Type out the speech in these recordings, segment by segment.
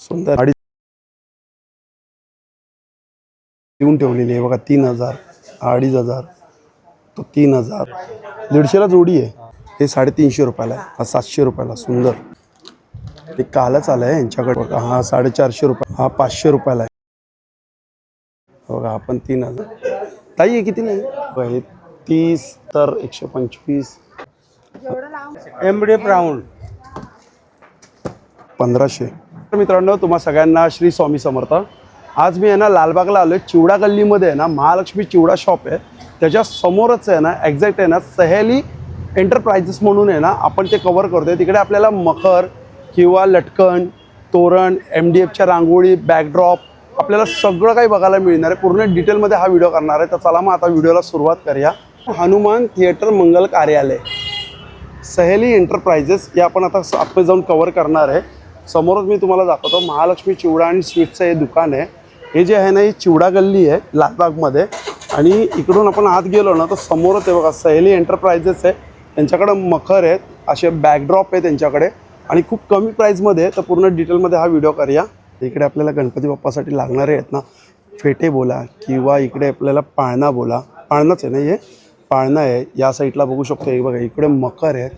सुंदर. अडीच देऊन ठेवलेली आहे. बघा तीन हजार अडीच हजार तो तीन हजार. दीडशेला जोडी आहे. हे साडेतीनशे रुपयाला आहे. हा सातशे रुपयाला सुंदर. हे कालच आलं आहे यांच्याकडे. बघा हा साडेचारशे रुपये हा पाचशे रुपयाला आहे. बघा आपण तीन हजार. ताई आहे बघा, हे तीस तर एकशे पंचवीस. एमडी प्राऊंड पंधराशे. मित्रांनो तुम्हा सगळ्यांना श्री स्वामी समर्थ. आज मी आहे ना लालबागला आलो आहे चिवडा गल्लीमध्ये आहे ना महालक्ष्मी चिवडा शॉप आहे. त्याच्या समोरच आहे ना एक्झॅक्ट आहे ना सहेली एंटरप्राइजेस म्हणून आहे ना आपण ते कवर करतोय. तिकडे आपल्याला मखर किंवा लटकन तोरण एम डी एफच्या रांगोळी बॅकड्रॉप आपल्याला सगळं काही बघायला मिळणार आहे. पूर्ण डिटेलमध्ये हा व्हिडिओ करणार आहे. तर चला मग आता व्हिडिओला सुरुवात करूया. हनुमान थिएटर मंगल कार्यालय. सहेली एंटरप्राइजेस हे आपण आता आतमध्ये जाऊन कवर करणार आहे. समोरच मी तुम्हाला दाखवतो महालक्ष्मी चिवडा आणि स्वीटचं हे दुकान आहे. हे जे आहे ना ही चिवडा गल्ली आहे लालबागमध्ये. आणि इकडून आपण आत गेलो ना तर समोरच आहे बघा सहेली एंटरप्राइजेस आहे. त्यांच्याकडं मखर आहेत असे बॅकड्रॉप आहे त्यांच्याकडे. आणि खूप कमी प्राईजमध्ये तर पूर्ण डिटेलमध्ये हा व्हिडिओ करूया. इकडे आपल्याला गणपती बाप्पासाठी लागणारे आहेत ना फेटे बोला किंवा इकडे आपल्याला पाळणा बोला. पाळणाच आहे ना हे? पाळणा आहे या साईडला बघू शकतो. हे बघा इकडे मकर आहे.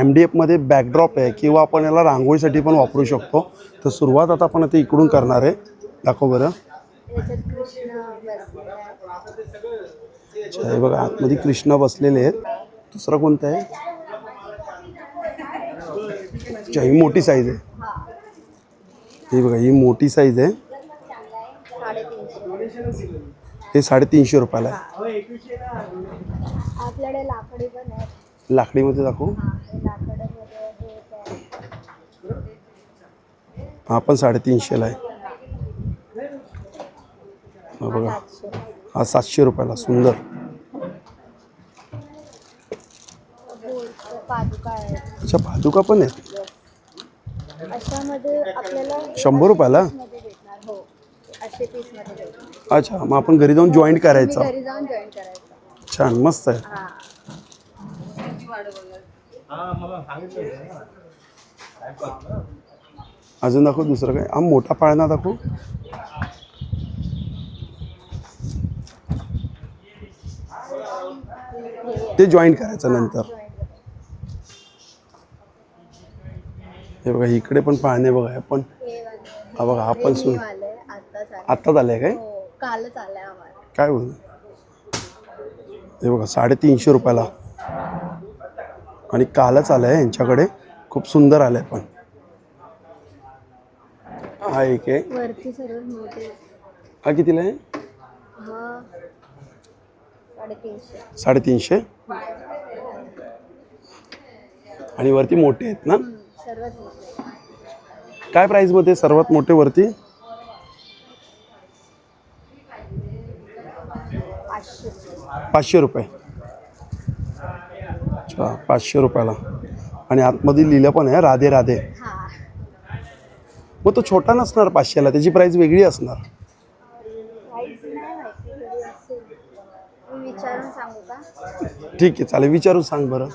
एम डी एफमध्ये बॅकड्रॉप आहे किंवा आपण याला रांगोळीसाठी पण वापरू शकतो. तर सुरुवात आता आपण आता इकडून करणार आहे. दाखव बरं. हे बघा आतमध्ये कृष्ण बसलेले आहेत. दुसरं कोणतं आहे? अच्छा ही मोठी साईज आहे. हे ही बघा ही मोठी साईज आहे. हे साडेतीनशे रुपयाला आहे. आपल्याकडे लाकडी पण आहे लाकडीमध्ये दाखवू? हा हे हे. हा पण साडेतीनशेला आहे. हा बघा. हा सातशे रुपयाला सुंदर. गोल्डचं पादुका आहे अच्छा पादुका पण आहेत? अशामध्ये आपल्याला शंभर रुपयाला? मध्ये भेटणार हो. असे पीसमध्ये भेटणार. अच्छा मग आपण घरी जाऊन जॉईंट मी करायचं. घरी जाऊन जॉईन करायचं. छान मस्त आहे. हा. अजून दाखव दुसरं काय? हा मोठा पाळणा दाखव. ते जॉईंट करायचं नंतर. हे बघा इकडे पण पाळणे बघा हे पण. हे बघा. हा पण सु आलंय आत्ताच आलं आत्ताच आलंय काय? हो कालच आलंय आम्हाला. काय बोल हे बघा साडेतीनशे रुपयाला. आणि कालच आलं आहे यांच्याकडे. खूप सुंदर आलं आहे पण. हा एक आहे. हा कितीला आहे? साडेतीनशे. आणि वरती मोठे आहेत ना? काय प्राईजमध्ये सर्वात मोठे वरती? पाचशे रुपये. अच्छा पाचशे रुपयाला. आणि आतमध्ये लिहिलं पण आहे राधे राधे. मग तो छोटा नसणार पाचशेला त्याची प्राईस वेगळी असणार. ठीक आहे चालेल विचारून सांग बरं.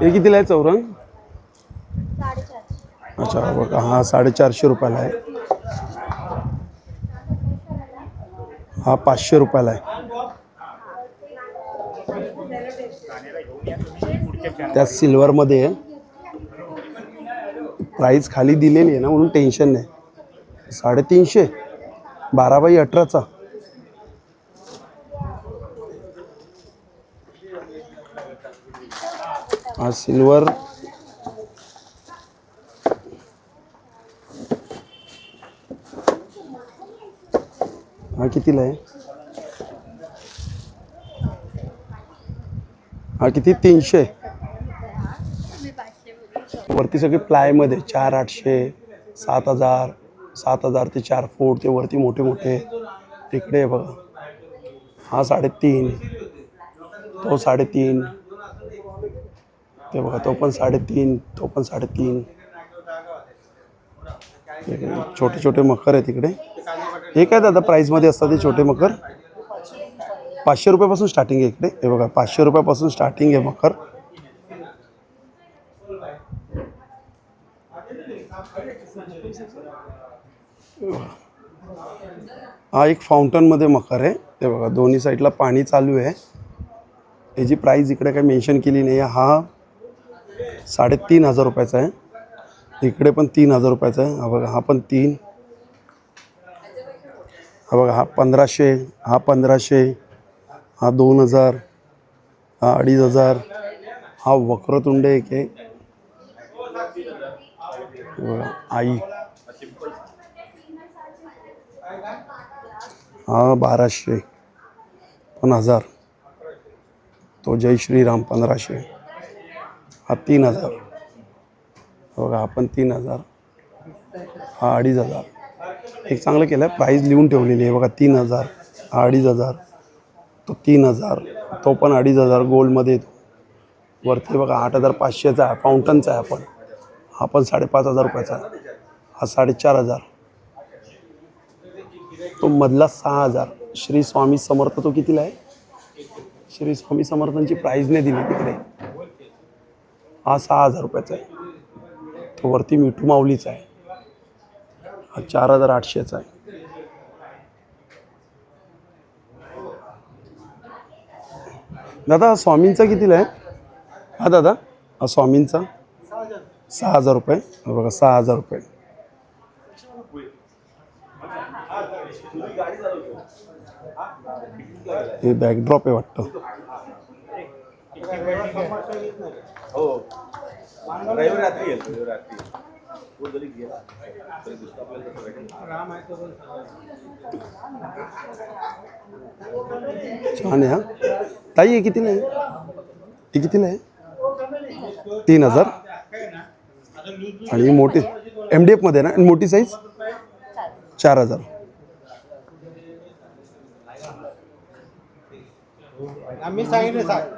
हे कितीला आहे चौरंग? अच्छा बघा हा साडेचारशे रुपयाला आहे. हा पाचशे रुपयाला आहे. त्या सिल्वरमध्ये आहे प्राईस खाली दिलेली आहे ना म्हणून टेन्शन नाही. साडेतीनशे बारा बाई अठराचा. हा सिल्वर हा कितीला आहे हा किती? तीनशे. वरती सगळे प्लायमध्ये चार आठशे सात हजार सात हजार ते चार फूट ते वरती मोठे मोठे. तिकडे आहे बघा. हा साडेतीन. तो साडेतीन. ते बघा तो पण साडेतीन तो पण साडेतीन. छोटे छोटे मकर आहे तिकडे हे काय दादा प्राईजमध्ये असतात ते छोटे मकर. पाचशे रुपयापासून स्टार्टिंग आहे इकडे. हे बघा पाचशे रुपयापासून स्टार्टिंग आहे मकर. हा एक फाउंटनमध्ये मकर आहे. ते बघा दोन्ही साईडला पाणी चालू आहे. याची प्राईज इकडे काही मेन्शन केली नाही आहे. हा साडेतीन हजार रुपयाचा आहे. इकडे पण तीन हजार रुपयाचा आहे. हा बघा हा पण तीन. हा बघा हा पंधराशे हा पंधराशे हा दोन हजार हा अडीच हजार हा वक्रतुंड एक आहे. बघा आई. हा बाराशे पण हजार. तो जय श्रीराम पंधराशे हा तीन हजार. बघा हा पण तीन हजार. हा अडीच हजार. एक चांगलं केलं. आहे प्राईज लिहून ठेवलेली आहे. बघा तीन हजार अडीच हजार तो तीन हजार तो पण अडीच हजार गोल्डमध्ये येतो. वरती बघा आठ हजार पाचशेचा आहे. फाउंटनचा आहे आपण. हा पण साडेपाच हजार रुपयाचा आहे. हा साडेचार हजार. तो मधला सहा हजार. श्री स्वामी समर्थ तो कितीला आहे? श्री स्वामी समर्थांची प्राईज नाही दिली तिकडे. हा सहा हजार रुपयाचा आहे. तो वरती मिठू माऊलीचा आहे. हा चार हजार आठशेचा आहे. दादा स्वामींचा कितीला आहे? हा दादा हा स्वामींचा? सहा हजार रुपये. हा बघा सहा हजार रुपये. हे बॅकड्रॉप आहे वाटतं. हो. रविवारी रात्री येईल रविवारी रात्री गेला. तरी आपल्याला भेटेल छान आहे हा. ताई हे कितीला आहे? हे कितीला आहे? तीन हजार. आणि मोठी एम डी एफमध्ये ना? आणि मोठी साईज चार हजार.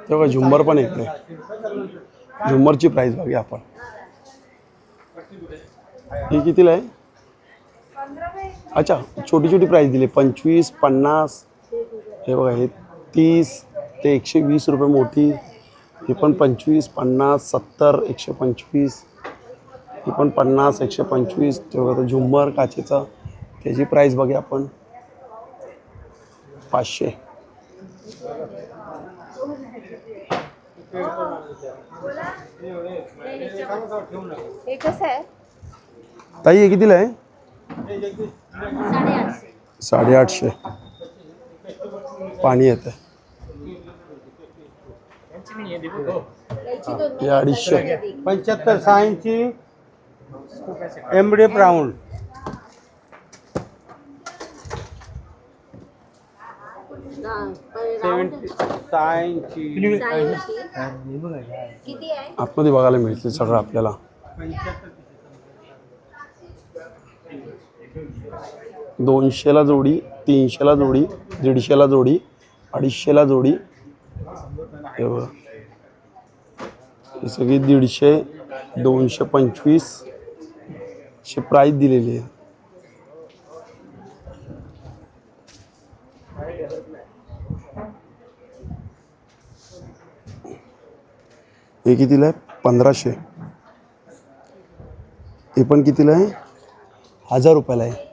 तेव्हा झुंबर पण इकडे. झुंबरची प्राईस बघूया आपण. ही कितीला आहे? अच्छा छोटी छोटी प्राईस दिली. पंचवीस पन्नास हे बघा हे तीस ते एकशे वीस रुपये मोठी ही पण पंचवीस पन्नास सत्तर एकशे पंचवीस. ही पण पन्नास एकशे पंचवीस. ते बघा झुंबर काचेचा. त्याची प्राईस बघूया आपण. पाचशे. हे ताई हे कितीला आहे? साडेआठशे. पाणी येतं. हे अडीचशे. पंच्याहत्तर सहा इंची. एमडी प्राऊंड सेवन्टी सहा इंची. किती आहे? आतमध्ये बघायला मिळते सगळं आपल्याला. दोनशेला जोडी तीनशेला जोडी दीडशेला जोडी अडीचशेला जोडी. हे सगळी दीडशे दोनशे पंचवीस अशी प्राईज दिलेली आहे. हे कितीला आहे? पंधराशे. हे पण कितीला आहे? हजार रुपयाला आहे.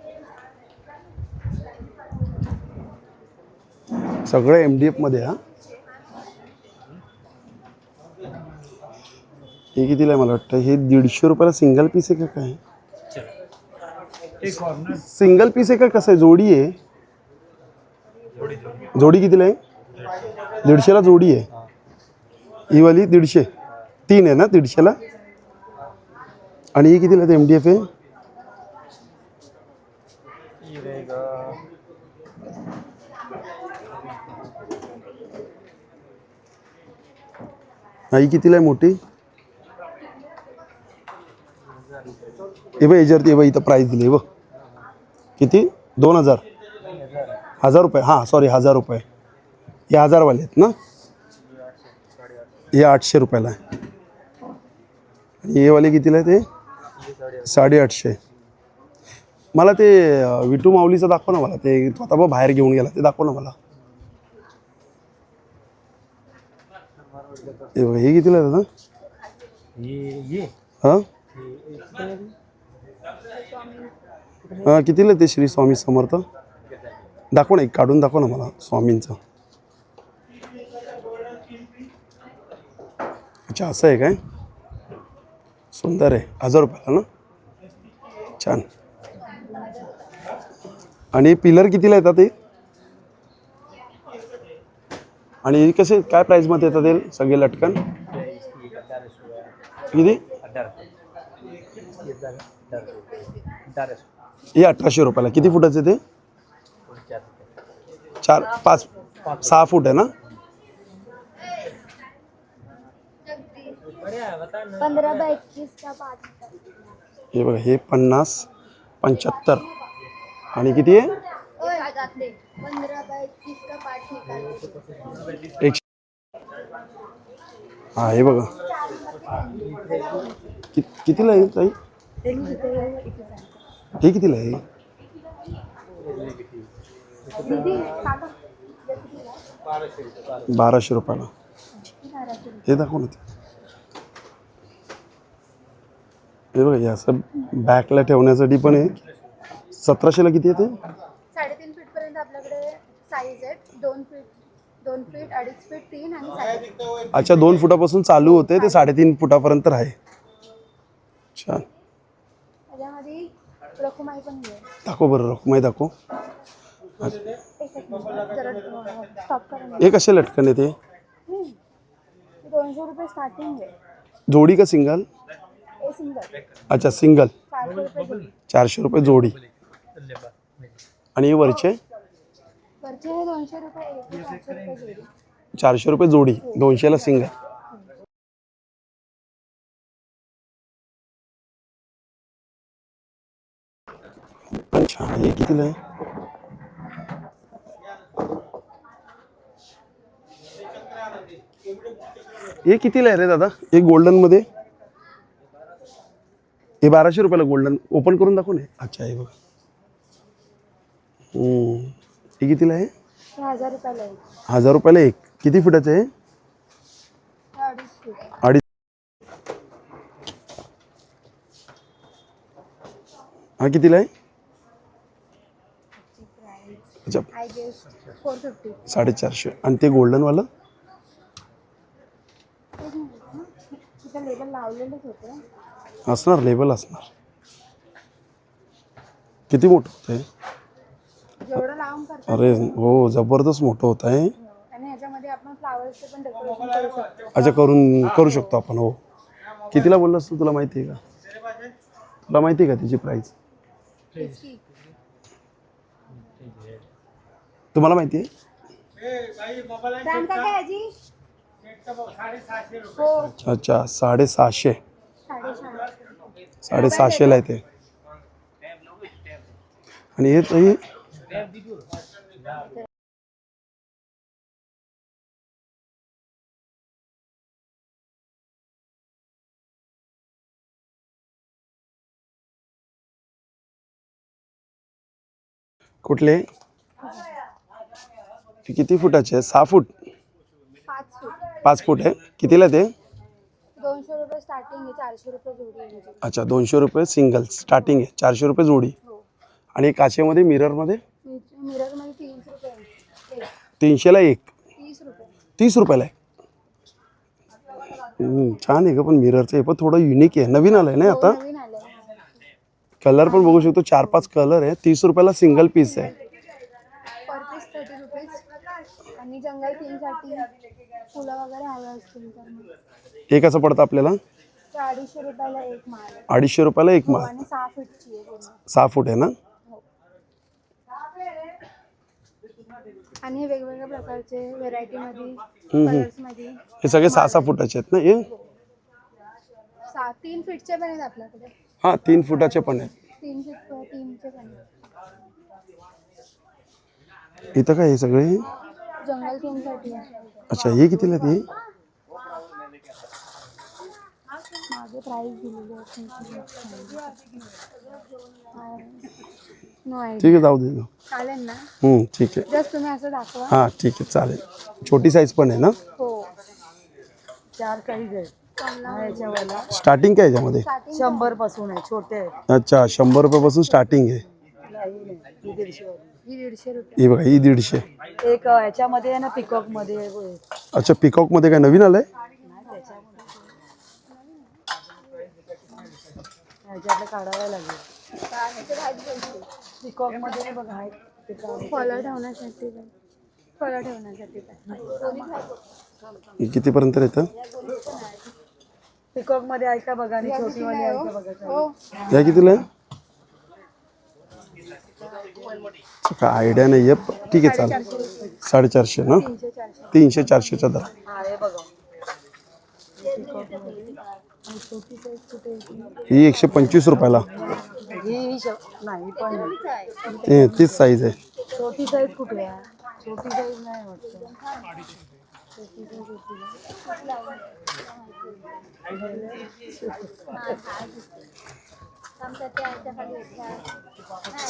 सगळं एम डी एफमध्ये हा. हे कितीला आहे मला वाटतं? हे दीडशे रुपयाला सिंगल पीस आहे का काय? सिंगल पीस आहे का कसं आहे? जोडी आहे. जोडी कितीला आहे? दीडशेला जोडी आहे. ही वाली दीडशे. तीन आहे ना दीडशेला? आणि ही कितीला एम डी एफ आहे? हा, ही कितीला आहे मोठी हे बघ याच्यावरती हे बघ इथं प्राईस दिली बघ किती दोन हजार हजार रुपये हां सॉरी हजार रुपये हे हजारवाले आहेत ना हे आठशे रुपयाला आहे आणि हे वाले कितीला आहे ते साडेआठशे मला ते विटू माऊलीचं दाखव ना मला. ते तो आता बाहेर घेऊन गेला ते दाखव ना मला. हे हे कितीला दादा? हां हां. कितीला ते श्री स्वामी समर्थ? दाखव ना एक काढून दाखव ना मला स्वामींचं. अच्छा असं आहे काय? सुंदर आहे. हजार रुपयाला ना? छान. आणि पिलर कितीला येतात ते? आणि कसे काय प्राईजमध्ये येतात ते सगळे लटकन? किती? हे अठराशे रुपयाला. किती फुटाचे ते? चार पाच सहा फूट आहे ना? हे बघा हे पन्नास पंच्याहत्तर. आणि किती आहे? एकशे हा हे बघा. कि कितीला आहे ताई? हे कितीला आहे? बाराशे रुपयाला. हे दाखव ना ते हे बघा हे असं बॅकला ठेवण्यासाठी पण आहे सतराशेला किती येते? साडेतीन फीट पर्यंत आपल्याकडे साईज आहेत. दोन फीट दोन फीट अडीच फीट तीन आणि साडेतीन अच्छा दोन फुटापासून चालू होते ते साडेतीन फुटापर्यंत आहे छान. त्याच्यामध्ये रखुमाई पण मिळेल दाखव बरं रखुमाई दाखव. एकच मिनिट जरा स्टॉप करा ना. हे कसे लटकन आहे ते हम्म. दोनशे रुपये स्टार्टिंग आहे. जोडी का सिंगल ए सिंगल अच्छा सिंगल चारशे रुपये जोडी. चारशे रुपये जोडी. आणि हे वरचे? चारशे रुपये जोडी. चारशे रुपये जोडी दोनशेला सिंगल पण छान आहे. हे कितीला आहे? हे कितीला आहे रे दादा? हे गोल्डनमध्ये? हे बाराशे रुपयाला गोल्डन ओपन करून दाखव ना. अच्छा हे बघा. हे कितीला आहे? हजार रुपयाला एक. हजार रुपयाला एक. किती फुटाचं आहे? हे अडीच फीट. अडीच हा कितीला आहे? अच्छा. आय गेस फोर फिफ्टी साडेचारशे. आणि ते गोल्डनवालं? तिथं लेबल लावलेलंच होतं. असणार लेबल असणार. किती मोठं होतं आहे? लावून अरे हो जबरदस्त मोठं होत आहे. आणि ह्याच्यामध्ये आपण फ्लावर्सचे पण डेकोरेशन करू शकतो. अच्छा करून करू शकतो आपण हो. कितीला बोललास तू तुला माहिती आहे का? तुला माहिती आहे का त्याची प्राईस तेच की. तुम्हाला माहिती आहे हो. अच्छा साडेसहाशे. साडेसहा साडेसहाशेला आहे ते. आणि हे ताई कुठले? ते किती फुटाचे आहे? सहा फूट? पाच फूट. पाच फूट आहे. कितीला ते? दोनशे रुपये स्टार्टिंग आहे चारशे रुपये जोडी आहे. अच्छा दोनशे रुपये सिंगल स्टार्टिंग आहे. चारशे रुपये जोडी. हो. आणि काचेमध्ये मिररमध्ये तीनशे रुपये. तीनशेला एक. तीस रुपये. तीस रुपयाला हम्म, छान आहे का पण मिररचं हे पण थोडं युनिक आहे. नवीन आलं आहे ना आता? नवीन आलं कलर पण बघू शकतो चार पाच कलर आहे. तीस रुपयाला सिंगल पीस आहे. पर पीस थर्टी रुपीज आणि जंगल थीमसाठी फुलं वगैरे हवे असतील तर मग. हे कसं पडतं आपल्याला? ते अडीचशे रुपयाला एक माळ आहे. अडीचशे रुपयाला एक हो, आणि सहा फीटची आहे पूर्ण. सहा फूट आहे ना? आणि वेगवेगळ्या प्रकारचे व्हेरायटीमध्ये हम्म. कलर्समध्ये हे सगळे सहा सहा फुटाचे आहेत ना हे? सहा तीन फीटचे पण आहेत आपल्याकडे. हां तीन फुटाचे पण आहेत. तीन फीट तीनचे पण आहेत. इथं काय हे सगळे? जंगल थीमसाठी आहे. अच्छा हे कितीला आहेत हे? मागे प्राईस दिलेली नो ठीक आहे जाऊ दे चालेल ना? हम्म, ठीक आहे. जस्ट तुम्ही असं दाखवा. हां ठीक आहे चालेल. छोटी साईज पण आहे ना? हो. चार साईज हा याच्यावाला. स्टार्टिंग काय याच्यामध्ये? शंभरपासून आहे छोटे अच्छा शंभर रुपयापासून स्टार्टिंग आहे. नाही नाही ही दीडशे वाली. ही दीडशे रुपये. ही बघा ही दीडशे. एक अं, याच्यामध्ये आहे ना पिकॉकमध्ये आहे बघ. अच्छा पिकॉकमध्ये काय नवीन आलंय? ह्याच्यातलं काढावं लागेल. पिकॉकमध्ये आहे बघा हा एक पिकॉक. फळं ठेवण्यासाठी पण फळं ठेवण्यासाठी पण हे कितीपर्यंत येतं? पिकॉकमध्ये ऐका बघा आणि छोटी वाली ऐका बघा हो. या कितीला आहे? अच्छा, काय आयडिया नाही आहे. ठीक आहे चालेल. साडेचारशे ना? तीनशे चारशे तीनशे चारशेच्या दर हा हे बघा आणि छोटी साईज कुठे आहे ती? ही एकशे पंचवीस रुपयाला. ही श- नाही पण ते तीच साईज आहे छोटी साईज कुठे आहे छोटी साईज नाही वाटतं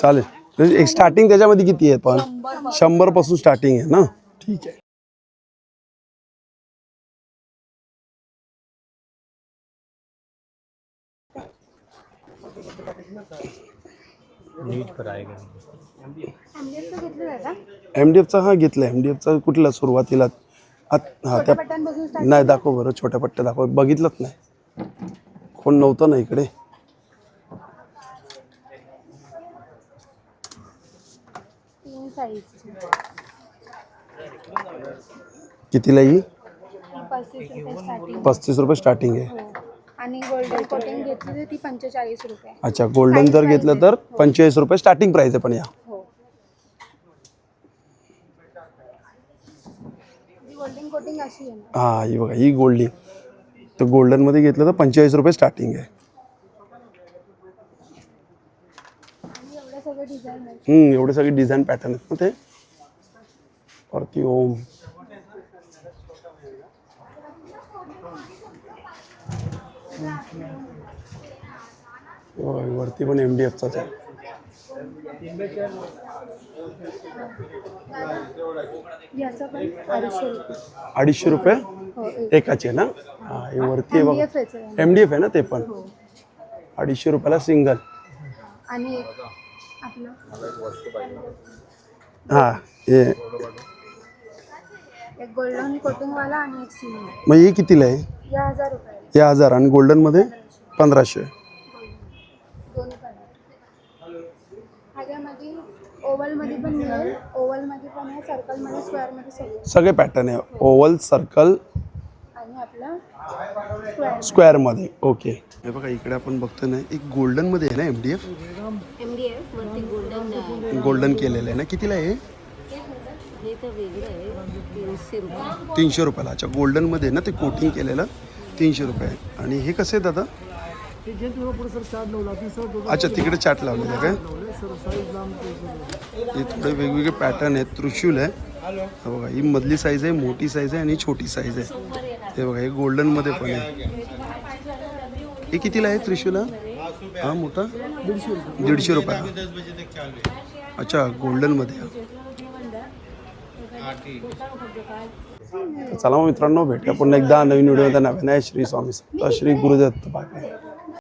चालेल स्टार्टिंग त्याच्यामध्ये किती आहे पण? स्टार्टिंग आहे ना? ठीक आहे. आहे का एम डी एफचा हा घेतला एम डी एफचा कुठला सुरुवातीला? आत हा त्या नाही दाखव बरं छोट्या पट्ट्या दाखव. बघितलंच नाही. कोण नव्हतं ना इकडे? तीन कितीला ही? पस्तीस रुपये स्टार्टिंग पस्तीस रुपये स्टार्टिंग आहे. हो. आणि गोल्डन कोटिंग घेतली तर ती पंचेचाळीस रुपये. अच्छा गोल्डन जर घेतलं तर पंचेचाळीस रुपये स्टार्टिंग प्राईस आहे पण या. हो. गोल्डन कोटिंग अशी आहे हा ही बघा ही गोल्डी. तर गोल्डनमध्ये घेतलं तर पंचेचाळीस रुपये स्टार्टिंग आहे. आणि डिझाईन हम्म, एवढे सगळे डिझाईन पॅटर्न आहेत ना ते. वरती ओम. वरती पण एम डी एफचाच आहे अडीचशे रुपये. हो एकाचे ना? हा हे वरती बघा. एम डी एफ आहे ना ते पण? अडीचशे रुपयाला सिंगल. आणि हा हे. मग हे कितीला आहे? या हजार आणि गोल्डनमध्ये पंधराशे. सगळं. सगळे पॅटर्न आहे. ओव्हल सर्कल आणि आपलं स्क्वेअर. स्क्वेअरमध्ये. ओके हे बघा इकडे आपण बघतो ना एक गोल्डनमध्ये आहे ना M D F golden golden केलेलं आहे ना. कितीला आहे? तीनशे रुपयाला. अच्छा गोल्डनमध्ये ना ते कोटिंग केलेलं? तीनशे रुपये. आणि हे कसं आहे दादा? अच्छा तिकडे चाट लावलेलं आहे काय? हे थोडे वेगवेगळे पॅटर्न आहेत. त्रिशूल आहे. हा बघा ही मधली साईज आहे मोठी साईज आहे आणि छोटी साईज आहे. हे बघा हे गोल्डनमध्ये पण आहे. हे कितीला आहे त्रिशूल? हा? हा मोठा? दीडशे रुपयाला अच्छा गोल्डनमध्ये चला मग मित्रांनो भेटूया पुन्हा एकदा नवीन व्हिडिओ नवीन आहे श्री स्वामी सत्ता श्री गुरुदत्त बाय